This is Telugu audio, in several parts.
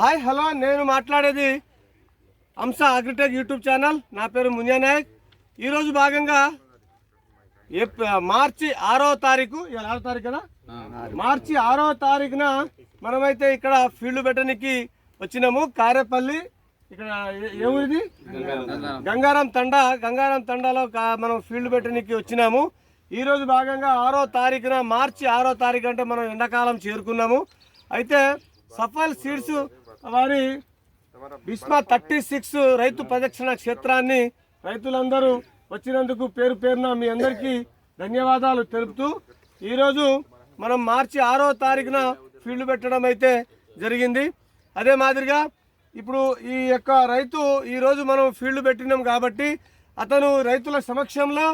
హాయ్ హలో నేను మాట్లాడేది అంశ అగ్రిటెక్ యూట్యూబ్ ఛానల్. నా పేరు మునియా నాయక్. ఈరోజు భాగంగా మార్చి ఆరో తారీఖు ఆరో తారీఖు కదా? మార్చి ఆరో తారీఖున మనమైతే ఇక్కడ ఫీల్డ్ పెట్టడానికి వచ్చినాము. కారేపల్లి ఇక్కడ ఏ- ఏ ఊరిది? గంగారం. తండా. గంగారం తండాలో కా- మనం ఫీల్డ్ పెట్టడానికి వచ్చినాము. ఈ రోజు భాగంగా ఆరో తారీఖున మార్చి ఆరో తారీఖు అంటే మనం ఎండాకాలం చేరుకున్నాము. అయితే సఫల్ సీడ్స్ వారి బిస్మా థర్టీ సిక్స్ రైతు ప్రదక్షిణ క్షేత్రాన్ని రైతులందరూ వచ్చినందుకు పేరు పేరున మీ అందరికీ ధన్యవాదాలు తెలుపుతూ ఈరోజు మనం మార్చి ఆరో తారీఖున ఫీల్డ్ పెట్టడం అయితే జరిగింది. అదే మాదిరిగా ఇప్పుడు ఈ యొక్క రైతు ఈరోజు మనం ఫీల్డ్ పెట్టినాం కాబట్టి అతను రైతుల సమక్షంలో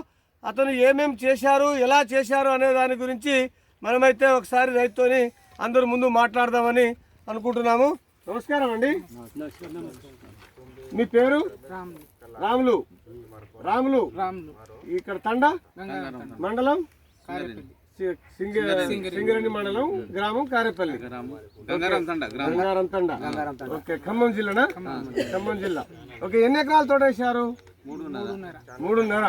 అతను ఏమేం చేశారు ఎలా చేశారు అనే దాని గురించి మనమైతే ఒకసారి రైతుతోని అందరు ముందు మాట్లాడదామని అనుకుంటున్నాము. నమస్కారం అండి. మీ పేరు? రాములు. రాములు. ఇక్కడ తండ? మండలం? సింగరేణి. మండలం గ్రామం కారేపల్లి. గంగారం తండ గ్రామం. గంగారం తండ. ఓకే ఖమ్మం జిల్లానా? ఖమ్మం జిల్లా. ఓకే ఎన్ని ఎకరాలు తోడేశారు మూడున్నర.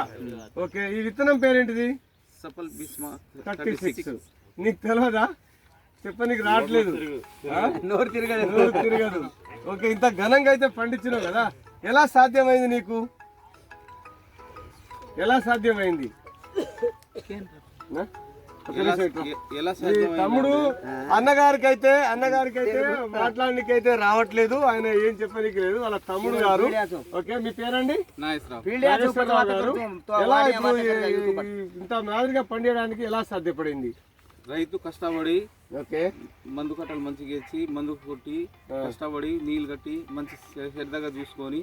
ఓకే ఈ విత్తనం పేరేంటిది? Safal thirty six. నీకు తెలియదా చెప్ప నీకు రావట్లేదు? నోరు తిరగదు. నోరు తిరగదు. ఓకే ఇంత ఘనంగా అయితే పండించినావు కదా? ఎలా సాధ్యమైంది నీకు? ఎలా సాధ్యమైంది? తమ్ముడు అన్నగారికి అయితే అన్నగారికి అయితే మాట్లాడడానికి అయితే రావట్లేదు. ఆయన ఏం చెప్పడానికి లేదు వాళ్ళ తమ్ముడు గారు. ఓకే మీ పేరండి? గారు. ఎలా ఇంత మాదిరిగా పండియడానికి ఎలా సాధ్యపడింది? రైతు కష్టపడి ఓకే. మందు కట్టలు మంచిగా ఇచ్చి మందు కొట్టి కష్టపడి నీళ్ళు కట్టి మంచి శ్రద్ధగా చూసుకొని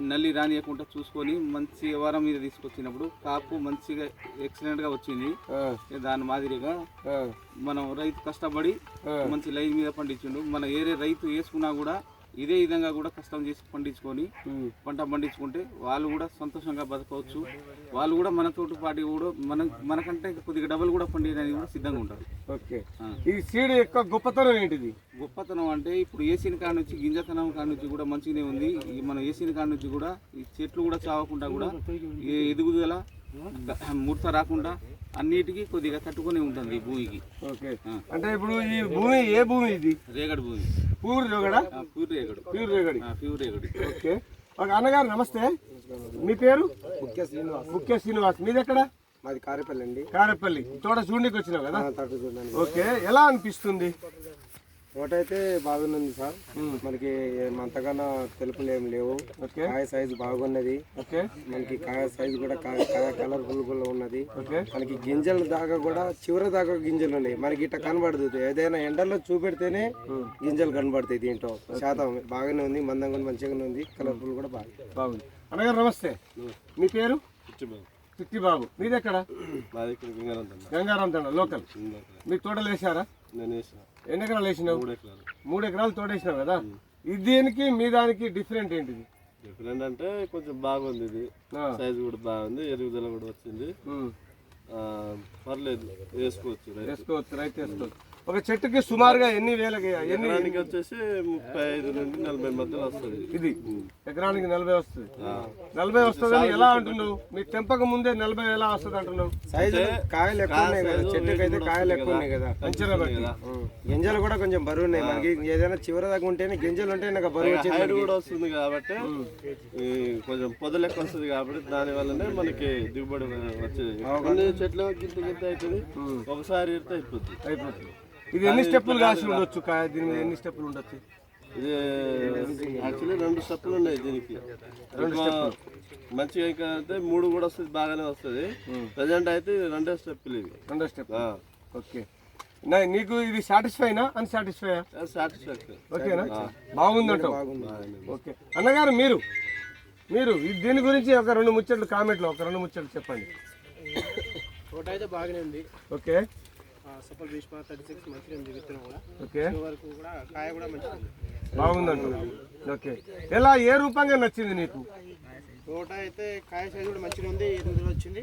నల్లి రానియకుండా చూసుకొని మంచి వ్యవహారం మీద తీసుకొచ్చినప్పుడు కాపు మంచిగా ఎక్సలెంట్గా వచ్చింది. దాని మాదిరిగా మనం రైతు కష్టపడి. మంచి లైన్ మీద పండించిండు. మన ఏరే రైతు వేసుకున్నా కూడా ఇదే విధంగా కూడా కష్టం చేసి పండించుకొని పంట పండించుకుంటే వాళ్ళు కూడా సంతోషంగా బతకవచ్చు. వాళ్ళు కూడా మనతోటి పాటు కూడా మన మనకంటే కొద్దిగా డబల్ కూడా పండించడానికి కూడా సిద్ధంగా ఉంటారు. ఓకే. ఈ సీడ్ యొక్క గొప్పతనం ఏంటిది? గొప్పతనం అంటే ఇప్పుడు ఏసీని కాడ నుంచి గింజతనం కాడ నుంచి కూడా మంచిగానే ఉంది. ఈ మన ఏసీని కాడ నుంచి కూడా ఈ చెట్లు కూడా చావకుండా కూడా ఏ ఎదుగుదల ముడత రాకుండా అన్నిటికీ కొద్దిగా తట్టుకొని ఉంటుంది ఈ భూమికి. ఓకే. అంటే ఇప్పుడు ఈ భూమి ఏ భూమి ఇది? రేగడి భూమి. పూర్ జోగడా ఆ, ప్యూర్ రేగడి. ప్యూర్ రేగడి. ప్యూర్ రేగడి. ఓకే. ఒక అన్నగారు నమస్తే. మీ పేరు? ముఖ్య శ్రీనివాస్. ముఖ్య శ్రీనివాస్. మీది ఎక్కడ మాది కారేపల్లి అండి. కారేపల్లి. తోట చూడనికి వచ్చినావు కదా ఓకే. ఎలా అనిపిస్తుంది? అయితే బాగున్నది సార్. మనకి అంతకన్నా తెలుపులు ఏం లేవు. ఓకే. కాయ సైజు బాగున్నది. ఓకే. మనకి కాయ సైజు కూడా కాయ కాయ కలర్ఫుల్ కూడా ఉన్నది. ఓకే. మనకి గింజల దాకా కూడా చివరి దాకా గింజలు ఉన్నాయి. మనకి ఇట్లా కనబడదు. ఏదైనా ఎండలో చూపెడితేనే గింజలు కనబడతాయి దీంట్లో. శాతం బాగానే ఉంది మందంగా ఉంది మంచిగానే ఉంది. కలర్ఫుల్ కూడా బాగా బాగుంది. అన్నగారు నమస్తే. మీ పేరు? చిట్టిబాబు. మీది ఎక్కడ? మాది ఇక్కడ గింగరం తండ లోకల్. మీకు తోటలు వేసారా నేను వేసిన. ఎన్ని ఎకరాలు వేసినావు? ఎకరాలు. మూడు ఎకరాలు తోటేసినావు కదా? ఇది దీనికి మీ దానికి డిఫరెంట్ ఏంటిది? డిఫరెంట్ అంటే కొంచెం బాగుంది ఇది. సైజు కూడా బాగుంది ఎదుగుదల కూడా వచ్చింది. పర్లేదు వేసుకోవచ్చు వేసుకోవచ్చు రైతు వేసుకోవచ్చు. ఒక చెట్టుకి సుమారుగా ఎన్ని వేలకి ఎన్ని ఎకరానికి వచ్చేసి ముప్పై ఐదు నుండి నలభై మధ్యలో వస్తుంది. ఇది? ఎకరానికి నలభై వస్తుంది. నలభై వస్తుందని ఎలా అంటున్నావు? మీ తెంపక ముందే నలభై ఎలా వస్తుంది అంటున్నావు? సైజు కాయలు ఎక్కువ ఉన్నాయి కదా చెట్టుకి అయితే కాయలు ఎక్కువ ఉన్నాయి కదా. అంచనా గింజలు కూడా కొంచెం బరువు ఉన్నాయి మనకి. ఏదైనా చివరి దాకా ఉంటేనే గింజలు ఉంటే నాకు బరువు వచ్చేది కూడా వస్తుంది కాబట్టి కొంచెం పొద లెక్క వస్తుంది కాబట్టి దాని వల్లనే మనకి దిగుబడి వచ్చేది. చెట్లు గింత గింత అవుతుంది. ఒకసారి అయిపోతుంది అయిపోతుంది ఇది ఎన్ని స్టెప్పులు కాసి ఉండొచ్చు దీని మీద ఎన్ని స్టెప్పులు ఉండొచ్చు? ఇది యాక్చువల్లీ రెండు స్టెప్పులు ఉన్నాయి దీనికి. రెండు మంచిగా ఇంకా అంటే మూడు కూడా వస్తుంది బాగానే వస్తుంది ప్రజెంట్ అయితే ఇది రెండే స్టెప్పులు ఇవి. రెండో స్టెప్ ఓకే. నా- నీకు ఇది సాటిస్ఫైనా అన్సాటిస్ఫైయా సాటిస్ఫాక్టరీ ఓకేనా? బాగుందంటావు. ఓకే. అన్నగారు మీరు మీరు దీని గురించి ఒక రెండు ముచ్చట్లు కామెంట్లో ఒక రెండు ముచ్చట్లు చెప్పండి. తోట అయితే బాగానే ఉంది. Okay. Suppose Bhishma thirty six మంచిగా విత్తనం కూడా. ఓకే. వరకు కూడా కాయ కూడా మంచిగా ఉంది. బాగుందంటావు ఓకే. ఎలా ఏ రూపంగా నచ్చింది నీకు? తోట అయితే కాయ సైజు కూడా మంచిగా ఉంది ఎనిమిది వచ్చింది.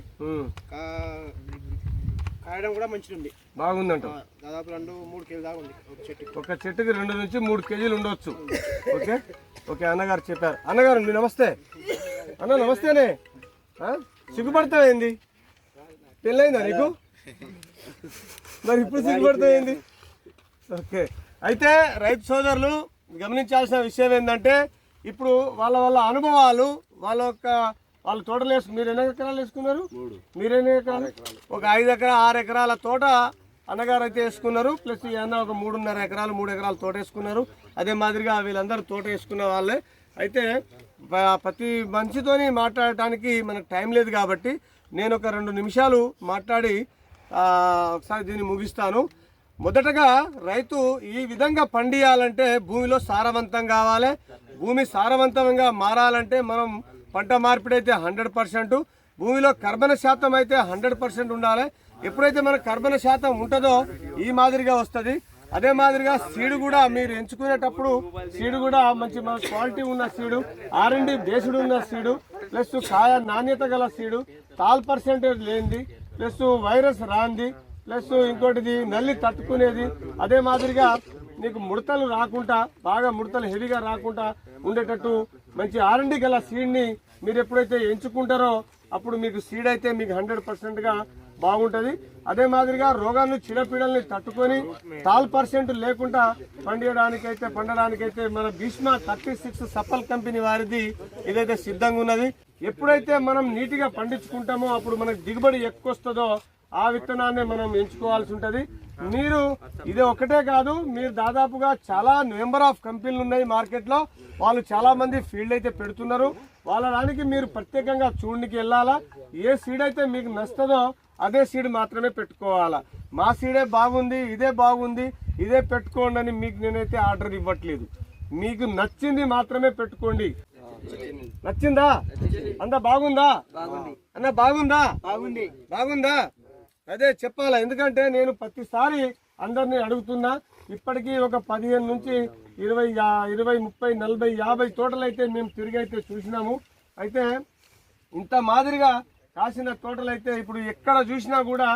కాయడం కూడా మంచిగా ఉంది. బాగుందంట. దాదాపు రెండు మూడు కేజీ దాకా ఉంది ఒక చెట్టుకి ఒక చెట్టుకి రెండు నుంచి మూడు కేజీలు ఉండొచ్చు. ఓకే? ఓకే అన్నగారు చెప్పారు. అన్నగారు మీ నమస్తే. అన్న నమస్తేనే? సిగ్గుపడతావేంది? పెళ్ళైందా నీకు? మరి ఇప్పుడు సిగ్గుపడతావేంది ఓకే. అయితే రైతు సోదరులు గమనించాల్సిన విషయం ఏంటంటే ఇప్పుడు వాళ్ళ వాళ్ళ అనుభవాలు వాళ్ళ యొక్క వాళ్ళ తోటలు వేసు మీరు ఎన్ని ఎకరాలు వేసుకున్నారు? మీరు ఎన్ని ఎకరాలు? ఒక ఐదు ఎకరా ఆరు ఎకరాల తోట అన్నగారు అయితే వేసుకున్నారు. ప్లస్ ఈ అన్న ఒక మూడున్నర ఎకరాలు మూడు ఎకరాల తోట వేసుకున్నారు. అదే మాదిరిగా వీళ్ళందరూ తోట వేసుకున్న వాళ్ళే. అయితే ప్రతి మనిషితోని మాట్లాడటానికి మనకు టైం లేదు కాబట్టి నేను ఒక రెండు నిమిషాలు మాట్లాడి ఒకసారి దీన్ని ముగిస్తాను. మొదటగా రైతు ఈ విధంగా పండియాలంటే భూమిలో సారవంతం కావాలి. భూమి సారవంతంగా మారాలంటే మనం పంట మార్పిడి అయితే హండ్రెడ్ పర్సెంట్ భూమిలో కర్బన శాతం అయితే హండ్రెడ్ పర్సెంట్ ఉండాలి. ఎప్పుడైతే మనకు కర్బన శాతం ఉంటుందో ఈ మాదిరిగా వస్తుంది. అదే మాదిరిగా సీడు కూడా మీరు ఎంచుకునేటప్పుడు సీడు కూడా మంచి మన క్వాలిటీ ఉన్న సీడు ఆర్ఎండి బేస్డ్ ఉన్న సీడు ప్లస్ కాయ నాణ్యత గల సీడు తాల్ పర్సెంటేజ్ లేనిది. ప్లస్ వైరస్ రాంది ప్లస్ ఇంకోటిది నల్లి తట్టుకునేది. అదే మాదిరిగా నీకు ముడతలు రాకుండా బాగా ముడతలు హెవీగా రాకుండా ఉండేటట్టు మంచి ఆర్ఎండి గల సీడ్ని మీరు ఎప్పుడైతే ఎంచుకుంటారో అప్పుడు మీకు సీడ్ అయితే మీకు హండ్రెడ్ పర్సెంట్గా బాగుంటుంది. అదే మాదిరిగా రోగాన్ని చీడపీడల్ని తట్టుకొని టాల్ పర్సెంట్ లేకుండా పండియడానికైతే పండడానికైతే మన Bhishma thirty six Safal company వారిది ఇదైతే సిద్ధంగా ఉన్నది. ఎప్పుడైతే మనం నీట్గా పండించుకుంటామో అప్పుడు మనకు దిగుబడి ఎక్కువ వస్తుందో ఆ విత్తనాన్ని మనం ఎంచుకోవాల్సి ఉంటుంది. మీరు ఇది ఒకటే కాదు మీరు దాదాపుగా చాలా నెంబర్ ఆఫ్ కంపెనీలు ఉన్నాయి మార్కెట్లో. వాళ్ళు చాలా మంది ఫీల్డ్ అయితే పెడుతున్నారు. వాళ్ళ దానికి మీరు ప్రత్యేకంగా చూడడానికి వెళ్ళాలా? ఏ సీడ్ అయితే మీకు నచ్చుతుందో అదే సీడ్ మాత్రమే పెట్టుకోవాలా. మా సీడే బాగుంది ఇదే బాగుంది ఇదే పెట్టుకోండి అని మీకు నేనైతే ఆర్డర్ ఇవ్వట్లేదు. మీకు నచ్చింది మాత్రమే పెట్టుకోండి. నచ్చిందా? అంత బాగుందా? అన్న బాగుందా? బాగుంది. బాగుందా? అదే చెప్పాలా ఎందుకంటే నేను ప్రతిసారి అందరినీ అడుగుతున్నా ఇప్పటికీ ఒక పదిహేను నుంచి ఇరవై ఇరవై ముప్పై నలభై యాభై తోటలు అయితే మేము తిరిగి అయితే చూసినాము. అయితే ఇంత మాదిరిగా కాసిన తోటలు అయితే ఇప్పుడు ఎక్కడ చూసినా కూడా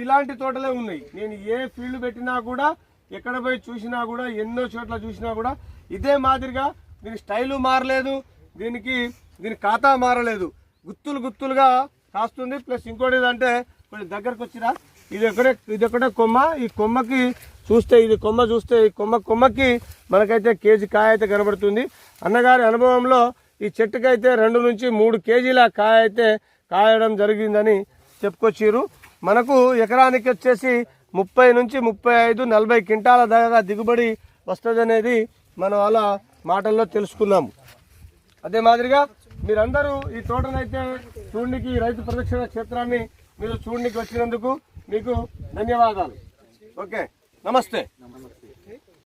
ఇలాంటి తోటలే ఉన్నాయి. నేను ఏ ఫీల్డ్ పెట్టినా కూడా ఎక్కడ పోయి చూసినా కూడా ఎన్నో చోట్ల చూసినా కూడా ఇదే మాదిరిగా దీని స్టైలు మారలేదు దీనికి దీని ఖాతా మారలేదు. గుత్తులు గుత్తులుగా కాస్తుంది. ప్లస్ ఇంకోటి అంటే కొంచెం దగ్గరకు వచ్చిరా. ఇది ఒకటే ఇది ఒకటే కొమ్మ. ఈ కొమ్మకి చూస్తే ఇది కొమ్మ చూస్తే ఈ కొమ్మ కొమ్మకి మనకైతే కేజీ కాయ అయితే కనబడుతుంది. అన్నగారి అనుభవంలో ఈ చెట్టుకైతే రెండు నుంచి మూడు కేజీల కాయ అయితే కాయడం జరిగిందని చెప్పుకొచ్చారు మనకు ఎకరానికి వచ్చేసి ముప్పై నుంచి ముప్పై ఐదు నలభై క్వింటాల దాకా దిగుబడి వస్తుందనేది మనం అలా మాటల్లో తెలుసుకున్నాము అదే మాదిరిగా మీరందరూ ఈ తోటనైతే చూడనికి ఈ రైతు ప్రదక్షిణ క్షేత్రాన్ని మీరు చూడనికి వచ్చినందుకు మీకు ధన్యవాదాలు. ఓకే నమస్తే.